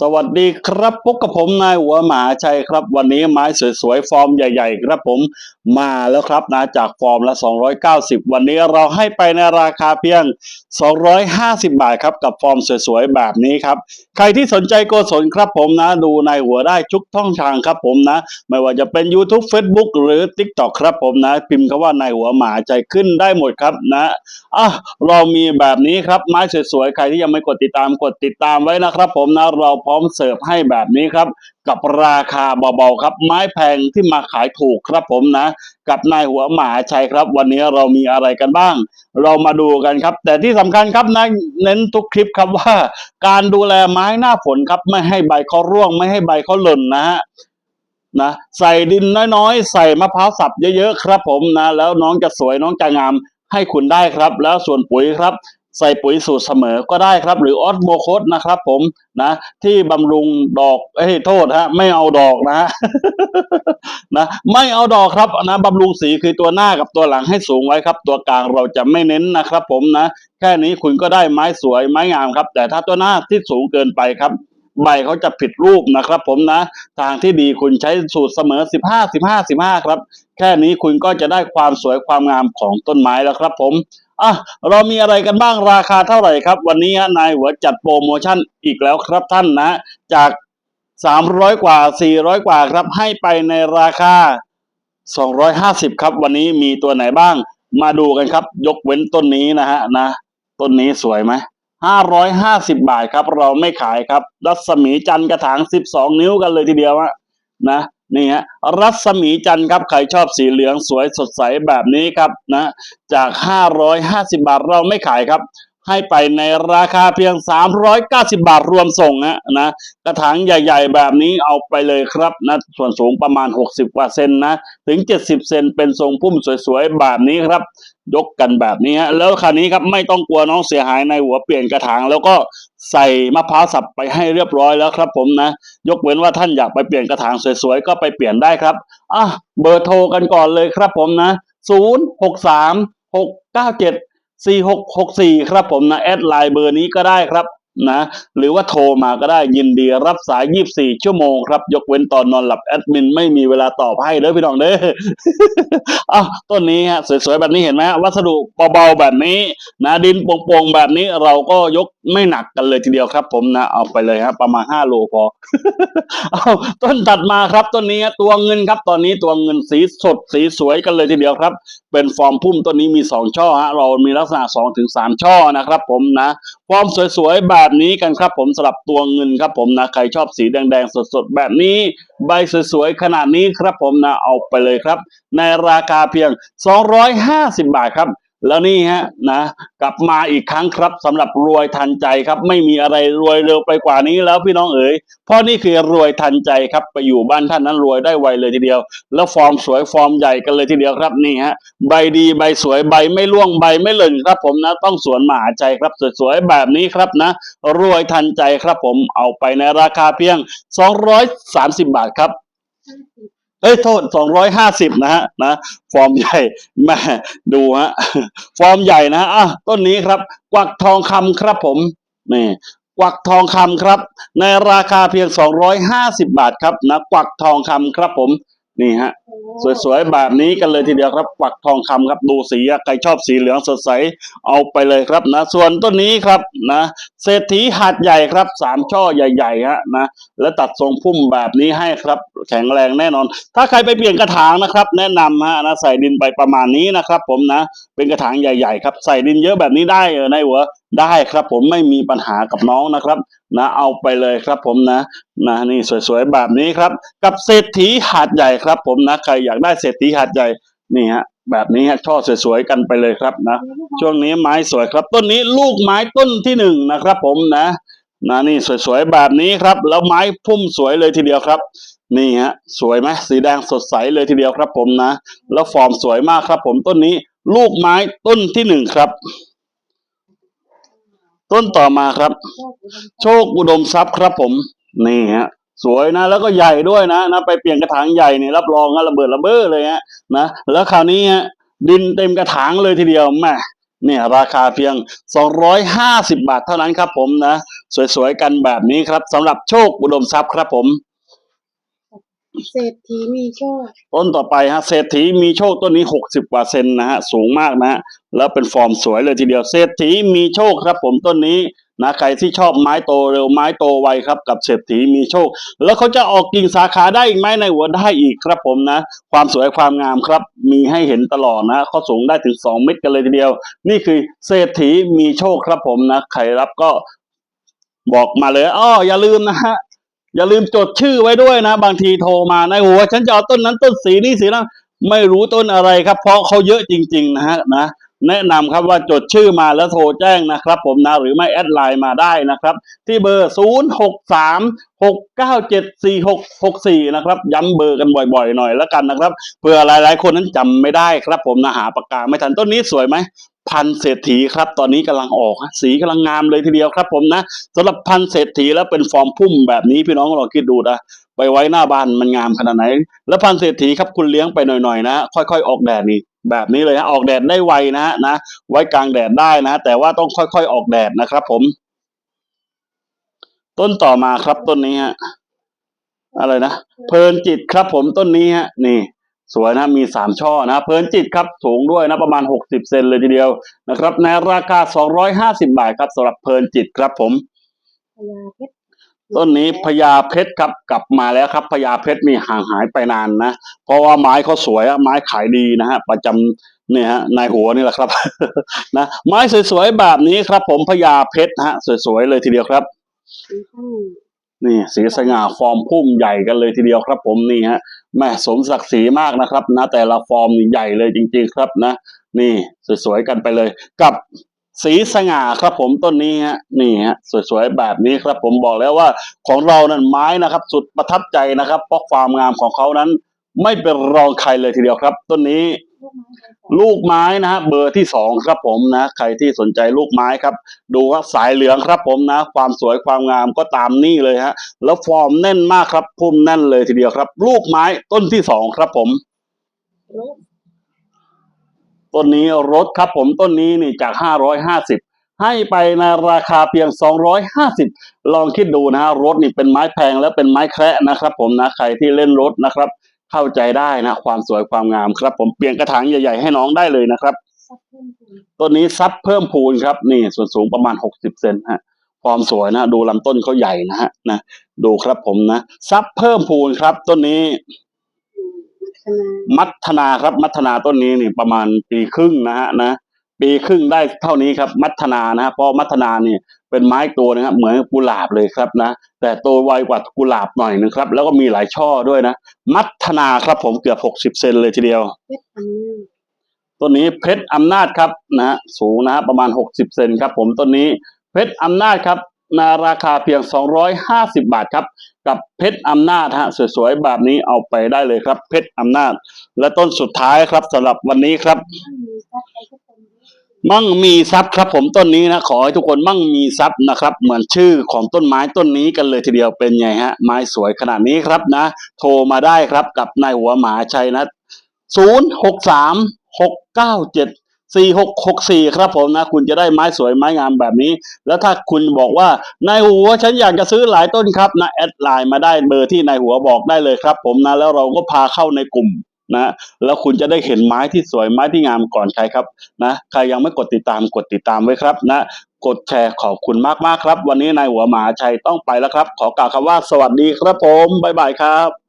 สวัสดีครับพบกับผมนายหัวหมาชัยครับ วันนี้ไม้สวยๆ ฟอร์มใหญ่ๆ ครับผมมาแล้วครับนะจากฟอร์มละ 290 วันนี้เราให้ไปในราคาเพียง 250 บาทครับกับฟอร์มสวยๆ แบบนี้ครับ ใครที่สนใจโกศลครับผมนะ ดูนายหัวได้ทุกท่องทางครับผมนะ ไม่ว่าจะเป็น YouTube Facebook หรือ TikTok ครับผมนะ พิมพ์คำว่านายหัวหมาใจขึ้นได้หมดครับนะอะเรามีแบบนี้ครับไม้สวยๆ ใครที่ยังไม่กดติดตามกดติดตามไว้นะครับผมนะเราพร้อมเสิร์ฟให้แบบนี้ครับ กับราคาเบาๆครับ ไม้แพงที่มาขายถูกครับผมนะ กับนายหัวหมาชัยครับ วันนี้เรามีอะไรกันบ้าง เรามาดูกันครับ แต่ที่สำคัญครับนะเน้นทุกคลิปครับว่า การดูแลไม้หน้าฝนครับ ไม่ให้ใบเขาร่วง ไม่ให้ใบเขาหล่นนะฮะนะใส่ดินน้อยๆ ใส่มะพร้าวสับเยอะๆครับผมนะ แล้วน้องจะสวยน้องจะงามให้คุณได้ครับ แล้วส่วนปุ๋ยครับ ใส่ปุ๋ยสูตรเสมอก็ได้ครับ หรือออสโมโคสนะครับ ผมนะ ที่บำรุงดอกเอ้โทษฮะไม่เอาดอกนะฮะนะไม่เอาดอกครับนะบำรุงสีคือตัวหน้ากับตัวหลังให้สูงไว้ครับ ตัวกลางเราจะไม่เน้นนะครับ ผมนะแค่นี้คุณก็ได้ไม้สวยไม้งามครับ แต่ถ้าตัวหน้าที่สูงเกินไปครับใบเขาจะผิดรูปนะครับ ผมนะ ทางที่ดีคุณใช้สูตรเสมอ 15 15 15 ครับ แค่นี้คุณก็จะได้ความสวยความงามของต้นไม้แล้วครับผม อะเรามีอะไรกันบ้างราคาเท่าไหร่ครับ วันนี้นายหัวจัดโปรโมชั่นอีกแล้วครับท่านนะ จาก 300 กว่า 400 กว่าครับให้ไปในราคา 250 ครับ วันนี้มีตัวไหนบ้าง มาดูกันครับ ยกเว้นต้นนี้นะฮะนะ ต้นนี้สวยไหม550 บาทครับ เราไม่ขายครับ รัศมีจันกระถาง 12 นิ้วกันเลยทีเดียวอะนะ นี่ฮะรัศมีจันทร์ครับใครชอบสีเหลืองสวยสดใสแบบนี้ครับนะจาก 550 บาทเราไม่ขายครับ ให้ไปในราคาเพียง 390 บาทรวมส่งนะนะกระถางใหญ่ ๆ แบบนี้เอาไปเลยครับนะส่วนสูงประมาณ 60 กว่าเซนนะถึง 70 เซนเป็นทรงพุ่มสวยๆ แบบนี้ครับ ยกกันแบบนี้ฮะแล้วคราวนี้ครับไม่ต้องกลัวน้องเสียหายในหัวเปลี่ยนกระถาง แล้วก็ใส่มะพร้าวสับไปให้เรียบร้อยแล้วครับผมนะ ยกเว้นว่าท่านอยากไปเปลี่ยนกระถางสวยๆ ก็ไปเปลี่ยนได้ครับอะเบอร์โทรกันก่อนเลยครับผมนะ 0 6 3 6 9 7 4 6 6 4 ครับผมนะ แอดไลน์เบอร์นี้ก็ได้ครับ นะหรือว่าโทรมาก็ได้ยินดีรับสาย 24 ชั่วโมงครับ ยกเว้นตอนนอนหลับแอดมินไม่มีเวลาตอบให้เด้อพี่น้องเด้ออ้าวต้นนี้ฮะสวยๆแบบนี้เห็นไหมฮะวัสดุเบาๆแบบนี้ นะดินโป่งๆแบบนี้เราก็ยกไม่หนักกันเลยทีเดียวครับผมนะเอาไปเลยฮะประมาณ 5 โลพอเอาต้นตัดมาครับต้นนี้ตัวเงินครับ ตอนนี้ตัวเงินสีสดสีสวยกันเลยทีเดียวครับ เป็นฟอร์มพุ่มต้นนี้มี 2 ช่อฮะเรามีลักษณะ2ถึง3ช่อนะครับ ผมนะฟอร์มสวยๆแบบแบบนี้กันครับผมสำหรับตัวเงินครับผมนะใครชอบสีแดงๆสดๆ แบบนี้ใบสวยๆ ขนาดนี้ครับผมนะเอาไปเลยครับ ในราคาเพียง 250 บาทครับ แล้วนี่ฮะนะ กลับมาอีกครั้งครับสำหรับรวยทันใจครับ ไม่มีอะไรรวยเร็วไปกว่านี้แล้วพี่น้องเอ๋ยเพราะนี่คือรวยทันใจครับไปอยู่บ้านท่านนั้นรวยได้ไวเลยทีเดียว แล้วฟอร์มสวยฟอร์มใหญ่กันเลยทีเดียวครับนี่ฮะใบดีใบสวยใบไม่ร่วงใบไม่หล่นครับ ผมนะต้องสวนมหาใจครับสวยๆแบบนี้ครับนะ รวยทันใจครับผมเอาไปในราคาเพียง 230 บาทครับ เอ้ยโทษสองร้อยห้าสิบนะฮะนะฟอร์มใหญ่แม่ดูฮะฟอร์มใหญ่นะอะต้นนี้ครับ กวักทองคำครับผมนี่กวักทองคำครับ ในราคาเพียงสองร้อยห้าสิบบาทครับนะกวักทองคำครับผมนี่ฮะ สวยๆแบบนี้กันเลยทีเดียวครับกวักทองคำครับดูสีใครชอบสีเหลืองสดใสเอาไปเลยครับนะ ส่วนต้นนี้ครับนะ เศรษฐีหาดใหญ่ครับสามช่อใหญ่ๆฮะนะและตัดทรงพุ่มแบบนี้ให้ครับ แข็งแรงแน่นอน ถ้าใครไปเปลี่ยนกระถางนะครับ แนะนำฮะนะใส่ดินไปประมาณนี้นะครับ ผมนะเป็นกระถางใหญ่ ๆ ครับใส่ดินเยอะแบบนี้ได้เออในหัวได้ครับผมไม่มีปัญหากับน้องนะครับ นะเอาไปเลยครับผมนะนะนี่สวยๆแบบนี้ครับ กับเศรษฐีหาดใหญ่ครับผมนะใครอยากได้เศรษฐีหาดใหญ่นี่ฮะแบบนี้ฮะช่อสวยๆกันไปเลยครับนะช่วงนี้ไม้สวยครับ ต้นนี้ลูกไม้ต้นที่หนึ่งนะครับ ผมนะนะนี่สวยๆแบบนี้ครับ แล้วไม้พุ่มสวยเลยทีเดียวครับ นี่ฮะสวยไหมสีแดงสดใสเลยทีเดียวครับ ผมนะ แล้วฟอร์มสวยมากครับ ผมต้นนี้ลูกไม้ต้นที่หนึ่งครับ ต้นต่อมาครับ โชคอุดมทรัพย์ครับ ผมนี่ฮะ สวยนะ แล้วก็ใหญ่ด้วยนะนะไปเปลี่ยนกระถางใหญ่เนี่ยรับรองระเบิดระเบ้อเลยฮะนะแล้วคราวนี้ฮะดินเต็มกระถางเลยทีเดียวแม่เนี่ยราคาเพียง 250 บาทเท่านั้นครับผมนะ สวยๆกันแบบนี้ครับสำหรับโชคอุดมทรัพย์ครับผม เศรษฐีมีโชคต้นต่อไปฮะเศรษฐีมีโชคต้นนี้60กว่าเซนนะฮะสูงมากนะฮะแล้วเป็นฟอร์มสวยเลยทีเดียวเศรษฐีมีโชคครับ ผมต้นนี้นะใครที่ชอบไม้โตเร็วไม้โตไวครับ กับเศรษฐีมีโชค แล้วเขาจะออกกิ่งสาขาได้อีกไหมในหัวได้อีกครับผมนะ ความสวยความงามครับ มีให้เห็นตลอดนะเขาสูงได้ถึง 2 เมตรกันเลยทีเดียว นี่คือเศรษฐีมีโชคครับผมนะ ใครรับก็บอกมาเลยอ้ออย่าลืมนะฮะ อย่าลืมจดชื่อไว้ด้วยนะ บางทีโทรมาในหัวฉันจะเอาต้นนั้นต้นสีนี้สีนั้นไม่รู้ต้นอะไรครับ เพราะเขาเยอะจริง ๆ นะฮะนะแนะนำครับว่าจดชื่อมาแล้วโทรแจ้งนะครับ ผมนะหรือไม่แอดไลน์มาได้นะครับ ที่เบอร์ 0 6 3 6 9 7 4 6 6 4 นะครับ ย้ำเบอร์กันบ่อยๆ หน่อยแล้วกันนะครับเผื่อหลายๆ คนนั้นจำไม่ได้ครับ ผมนะหาปากกาไม่ทันต้นนี้สวยไหม พันเศรษฐีครับ ตอนนี้กำลังออกสีกำลังงามเลยทีเดียวครับ ผมนะสำหรับพันเศรษฐีแล้วเป็นฟอร์มพุ่มแบบนี้พี่น้องลองคิดดูนะไปไว้หน้าบ้านมันงามขนาดไหน แล้วพันเศรษฐีครับคุณเลี้ยงไปหน่อยๆนะ ค่อยๆ ออกแดดนี่แบบนี้เลยฮะออกแดดได้ไวนะฮะนะไว้กลางแดดได้นะ แต่ว่าต้องค่อยๆออกแดดนะครับ ผม ต้นต่อมาครับต้นนี้ฮะอะไรนะเพลินจิตครับ ผมต้นนี้ฮะนี่ สวยนะมีสามช่อนะเพลินจิตครับสูงด้วยนะประมาณหกสิบเซนเลยทีเดียวนะครับในราคาสองร้อยห้าสิบาทครับสำหรับเพลินจิตครับผมพญาเพชรต้นนี้พญาเพชรครับกลับมาแล้วครับพญาเพชรมีห่างหายไปนานนะ เพราะว่าไม้เขาสวยอะไม้ขายดีนะฮะประจำเนี่ยฮะนายหัวนี่แหละครับนะไม้สวยๆแบบนี้ครับ ผมพญาเพชรนะฮะ สวยๆเลยทีเดียวครับสีข้าง นี่สีสง่าฟอร์มพุ่มใหญ่กันเลยทีเดียวครับ ผมนี่ฮะแม่สมศักดิ์ศรีมากนะครับ นะ แต่ละฟอร์มนี่ใหญ่เลยจริง ๆ ครับนะ นี่สวยๆกันไปเลย กับสีสง่าครับผมต้นนี้ฮะนี่ฮะสวยๆแบบนี้ครับ ผมบอกแล้วว่าของเรานั้นไม้นะครับ สุดประทับใจนะครับเพราะความงามของเขานั้น ไม่เป็นรองใครเลยทีเดียวครับ ต้นนี้ ลูกไม้นะฮะเบอร์ที่สองครับผมนะใครที่สนใจลูกไม้ครับ ดูว่าสายเหลืองครับผมนะ ความสวยความงามก็ตามนี่เลยฮะแล้วฟอร์มแน่นมากครับพุ่มแน่นเลยทีเดียวครับ ลูกไม้ต้นที่สองครับผมต้นนี้รถครับผมต้นนี้นี่จากห้าร้อยห้าสิบให้ไปในราคาเพียงสองร้อยห้าสิบลองคิดดูนะฮะรถนี่เป็นไม้แพงและเป็นไม้แคระนะครับ ผมนะใครที่เล่นรถนะครับ เข้าใจได้นะความสวยความงามครับ ผมเปลี่ยนกระถางใหญ่ๆให้น้องได้เลยนะครับซับเพิ่มพูนต้นนี้ซับเพิ่มพูนครับนี่ส่วนสูงประมาณหกสิบเซนฮะความสวยนะดูลำต้นเขาใหญ่นะฮะนะดูครับผมนะซับเพิ่มพูนครับ ต้นนี้อืมลักษณะมัทนาครับ มัทนาต้นนี้นี่ประมาณปีครึ่งนะฮะนะ ปีครึ่งได้เท่านี้ครับ มัทนานะฮะเพราะมัทนานี่เป็นไม้ตัวนะครับเหมือนกุหลาบเลยครับนะ แต่โตไวกว่ากุหลาบหน่อยนึงครับ แล้วก็มีหลายช่อด้วยนะ มัทนาครับผมเกือบหกสิบเซนเลยทีเดียวเพชรอันนี้ต้นนี้เพชรอำนาจครับนะฮะสูงนะฮะประมาณหกสิบเซนครับ ผมต้นนี้เพชรอำนาจครับในราคาเพียงสองร้อยห้าสิบาทครับ กับเพชรอำนาจฮะสวยๆแบบนี้เอาไปได้เลยครับ เพชรอำนาจ และต้นสุดท้ายครับสำหรับวันนี้ครับ มั่งมีทรัพย์ครับ ผมต้นนี้นะขอให้ทุกคนมั่งมีทรัพย์นะครับ เหมือนชื่อของต้นไม้ต้นนี้กันเลยทีเดียวเป็นไงฮะ ไม้สวยขนาดนี้ครับนะ โทรมาได้ครับกับนายหัวหมาชัยนะศูนย์หกสามหกเก้าเจ็ดสี่หกหกสี่ครับผมนะ คุณจะได้ไม้สวยไม้งามแบบนี้ แล้วถ้าคุณบอกว่านายหัวฉันอยากจะซื้อหลายต้นครับนะแอดไลน์มาได้เบอร์ที่นายหัวบอกได้เลยครับ ผมนะแล้วเราก็พาเข้าในกลุ่ม นะแล้วคุณจะได้เห็นไม้ที่สวยไม้ที่งามก่อนใครครับนะใครยังไม่กดติดตามกดติดตามไว้ครับนะกดแชร์ขอบคุณมากๆครับ วันนี้นายหัวหมาชัยต้องไปแล้วครับ ขอกล่าวคำว่าสวัสดีครับผมบ๊ายบายครับ